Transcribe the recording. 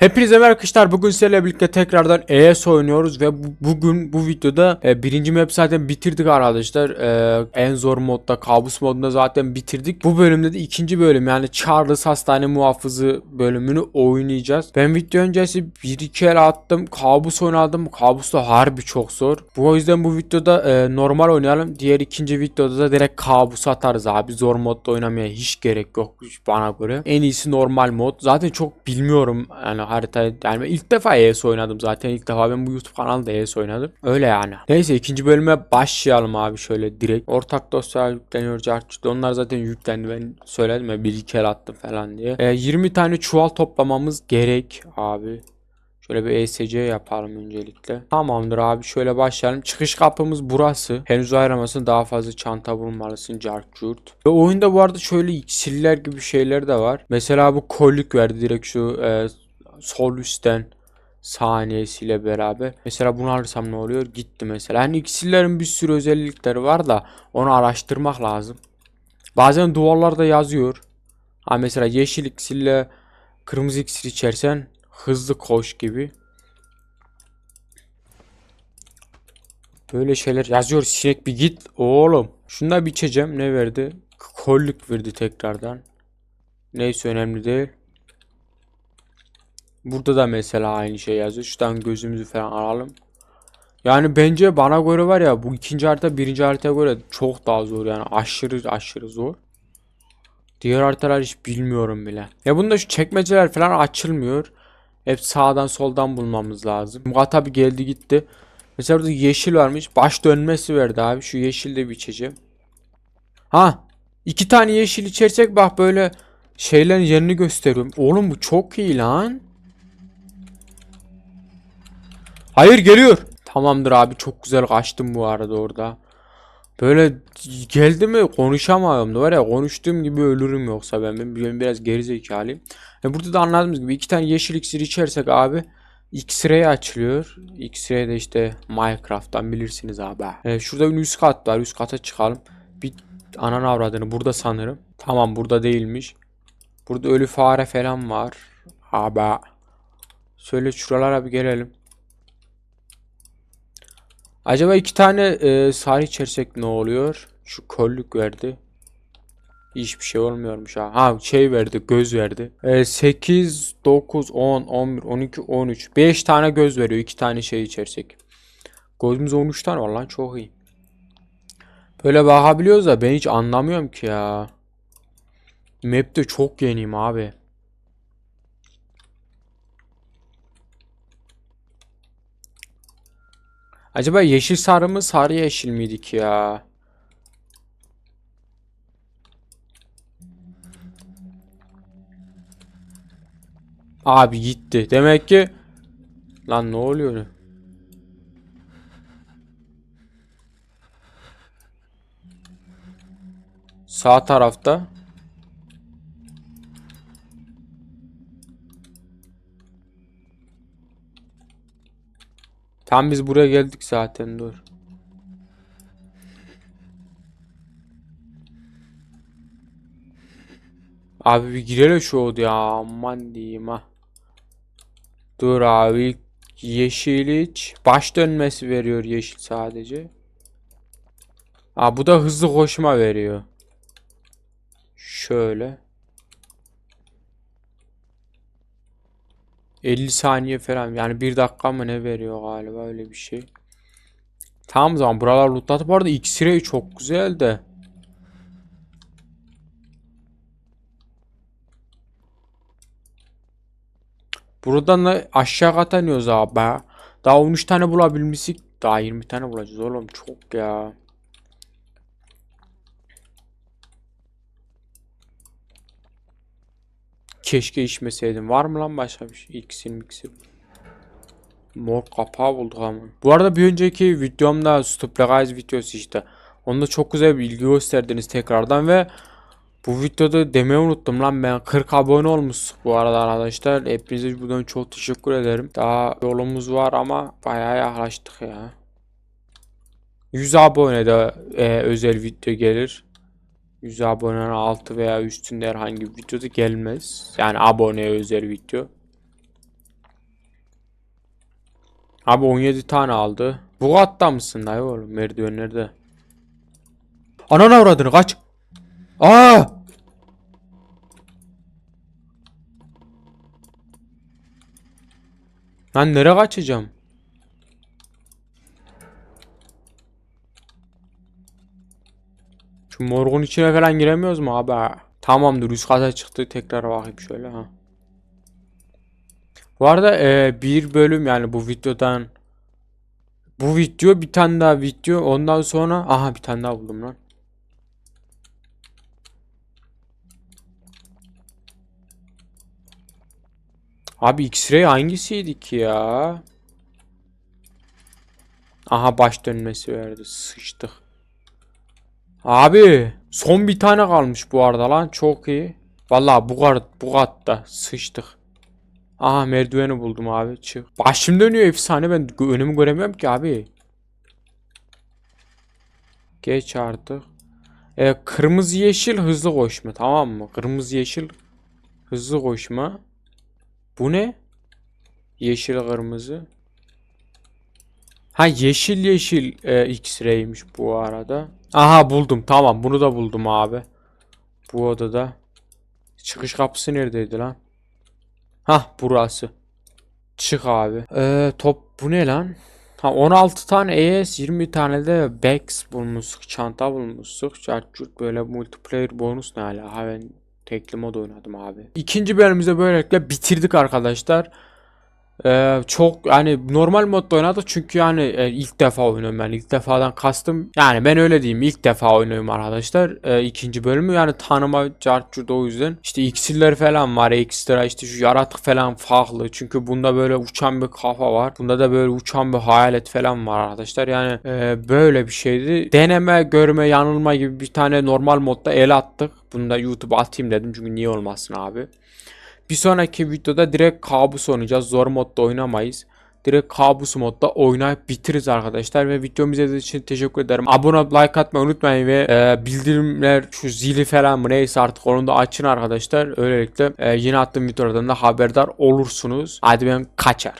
Hepinize merhaba arkadaşlar. Bugün sizlerle birlikte tekrardan ES oynuyoruz ve bu- bugün bu videoda e, birinci map zaten bitirdik arkadaşlar. E, en zor modda, kabus modunda zaten bitirdik. Bu bölümde de ikinci bölüm yani Charles Hastane Muhafızı bölümünü oynayacağız. Ben video öncesi bir iki el attım. Kabus oynadım. Kabus da harbi çok zor. Bu o yüzden bu videoda e, normal oynayalım. Diğer ikinci videoda da direkt kabus atarız abi. Zor modda oynamaya hiç gerek yok bana göre. En iyisi normal mod. Zaten çok bilmiyorum yani haritayı. Yani ilk defa ES oynadım zaten. ilk defa ben bu YouTube kanalında ES oynadım. Öyle yani. Neyse ikinci bölüme başlayalım abi şöyle direkt. Ortak dosya yükleniyor. Onlar zaten yüklendi. Ben söyledim ya bir iki el attım falan diye. E, 20 tane çuval toplamamız gerek abi. Şöyle bir ESC yapalım öncelikle. Tamamdır abi şöyle başlayalım. Çıkış kapımız burası. Henüz ayrılmasın daha fazla çanta bulmalısın carcurt. Ve oyunda bu arada şöyle iksirler gibi şeyler de var. Mesela bu kollük verdi direkt şu e, sol üstten saniyesiyle beraber. Mesela bunu alırsam ne oluyor? Gitti mesela. Hani iksirlerin bir sürü özellikleri var da onu araştırmak lazım. Bazen duvarlarda yazıyor. Ha mesela yeşil iksirle kırmızı iksir içersen hızlı koş gibi. Böyle şeyler yazıyor sinek bir git oğlum. Şunu da bir içeceğim ne verdi? Kollük verdi tekrardan. Neyse önemli değil. Burada da mesela aynı şey yazıyor. Şuradan gözümüzü falan alalım. Yani bence bana göre var ya bu ikinci harita birinci haritaya göre çok daha zor yani aşırı aşırı zor. Diğer haritalar hiç bilmiyorum bile. Ya bunda şu çekmeceler falan açılmıyor. Hep sağdan soldan bulmamız lazım. Murat abi geldi gitti. Mesela burada yeşil varmış. Baş dönmesi verdi abi. Şu yeşil de bir içeceğim. Ha. iki tane yeşil içersek bak böyle şeylerin yerini gösteriyorum. Oğlum bu çok iyi lan. Hayır geliyor. Tamamdır abi çok güzel kaçtım bu arada orada. Böyle geldi mi konuşamıyorum da var ya konuştuğum gibi ölürüm yoksa ben ben, ben biraz gerizekalıyım. E burada da anladığımız gibi iki tane yeşil iksir içersek abi X-ray açılıyor. X-ray de işte Minecraft'tan bilirsiniz abi. E, şurada bir üst kat var. Üst kata çıkalım. Bir anan avradını burada sanırım. Tamam burada değilmiş. Burada ölü fare falan var. Abi. Şöyle şuralara bir gelelim. Acaba iki tane e, sarı içersek ne oluyor? Şu kollük verdi. Hiçbir şey olmuyormuş ha. Ha şey verdi göz verdi. E, 8, 9, 10, 11, 12, 13. 5 tane göz veriyor. 2 tane şey içersek. Gözümüz 13 tane var lan çok iyi. Böyle bakabiliyoruz da ben hiç anlamıyorum ki ya. Map'te çok yeniyim abi. Acaba yeşil sarı mı sarı yeşil miydik ya? Abi gitti. Demek ki lan ne oluyor? Sağ tarafta. Tam biz buraya geldik zaten dur. Abi bir girelim şu odaya aman diyeyim ha. Dur abi yeşil iç. Baş dönmesi veriyor yeşil sadece. Aa bu da hızlı koşma veriyor. Şöyle. 50 saniye falan yani 1 dakika mı ne veriyor galiba öyle bir şey. Tamam zaman buralar lootladı. Bu arada X-ray çok güzel de. Buradan da aşağı kata iniyoruz abi. Daha 13 tane bulabilmiştik. Daha 20 tane bulacağız oğlum çok ya. Keşke içmeseydim. Var mı lan başka bir şey? İksir miksir. Mor kapağı bulduk ama. Bu arada bir önceki videomda Stop Guys videosu işte. Onda çok güzel bir ilgi gösterdiniz tekrardan ve bu videoda demeyi unuttum lan ben 40 abone olmuş bu arada arkadaşlar. Hepinize buradan çok teşekkür ederim. Daha yolumuz var ama bayağı yaklaştık ya. 100 abone de e, özel video gelir. 100 abonenin altı veya üstünde herhangi bir videoda gelmez. Yani aboneye özel video. Abi 17 tane aldı. Bu katta mısın dayı oğlum merdivenlerde? Ananı avradını kaç. Aa! Lan nereye kaçacağım? Şu morgun içine falan giremiyoruz mu abi? Tamamdır üst kata çıktı tekrar bakayım şöyle ha. Bu arada e, bir bölüm yani bu videodan bu video bir tane daha video ondan sonra aha bir tane daha buldum lan. Abi X-ray hangisiydi ki ya? Aha baş dönmesi verdi. Sıçtık. Abi son bir tane kalmış bu arada lan. Çok iyi. Vallahi bu kat bu katta sıçtık. Aha merdiveni buldum abi. Çık. Başım dönüyor efsane ben önümü göremiyorum ki abi. Geç artık. E, kırmızı yeşil hızlı koşma tamam mı? Kırmızı yeşil hızlı koşma. Bu ne? Yeşil kırmızı. Ha yeşil yeşil e, X-ray'miş bu arada. Aha buldum tamam bunu da buldum abi. Bu odada. Çıkış kapısı neredeydi lan? Hah burası. Çık abi. Ee, top bu ne lan? Ha 16 tane ES 20 tane de Bex bulmuştuk. Çanta bulmuştuk. Çarçurt böyle multiplayer bonus ne hala? Ha ben tekli mod oynadım abi. İkinci bölümümüzde böylelikle bitirdik arkadaşlar. Ee, çok yani normal modda oynadık çünkü yani e, ilk defa oynuyorum ben. İlk defadan kastım yani ben öyle diyeyim ilk defa oynuyorum arkadaşlar Ee, ikinci bölümü. Yani tanıma cartçurda o yüzden. İşte iksirler falan var ekstra işte şu yaratık falan farklı. Çünkü bunda böyle uçan bir kafa var. Bunda da böyle uçan bir hayalet falan var arkadaşlar. Yani e, böyle bir şeydi. Deneme görme yanılma gibi bir tane normal modda el attık. Bunu da YouTube'a atayım dedim çünkü niye olmasın abi bir sonraki videoda direkt kabus oynayacağız. Zor modda oynamayız. Direkt kabus modda oynayıp bitiririz arkadaşlar ve videomu izlediğiniz için teşekkür ederim. Abone olup like atmayı unutmayın ve e, bildirimler şu zili falan mı neyse artık onu da açın arkadaşlar. Öylelikle e, yeni attığım videolardan da haberdar olursunuz. Hadi ben kaçar.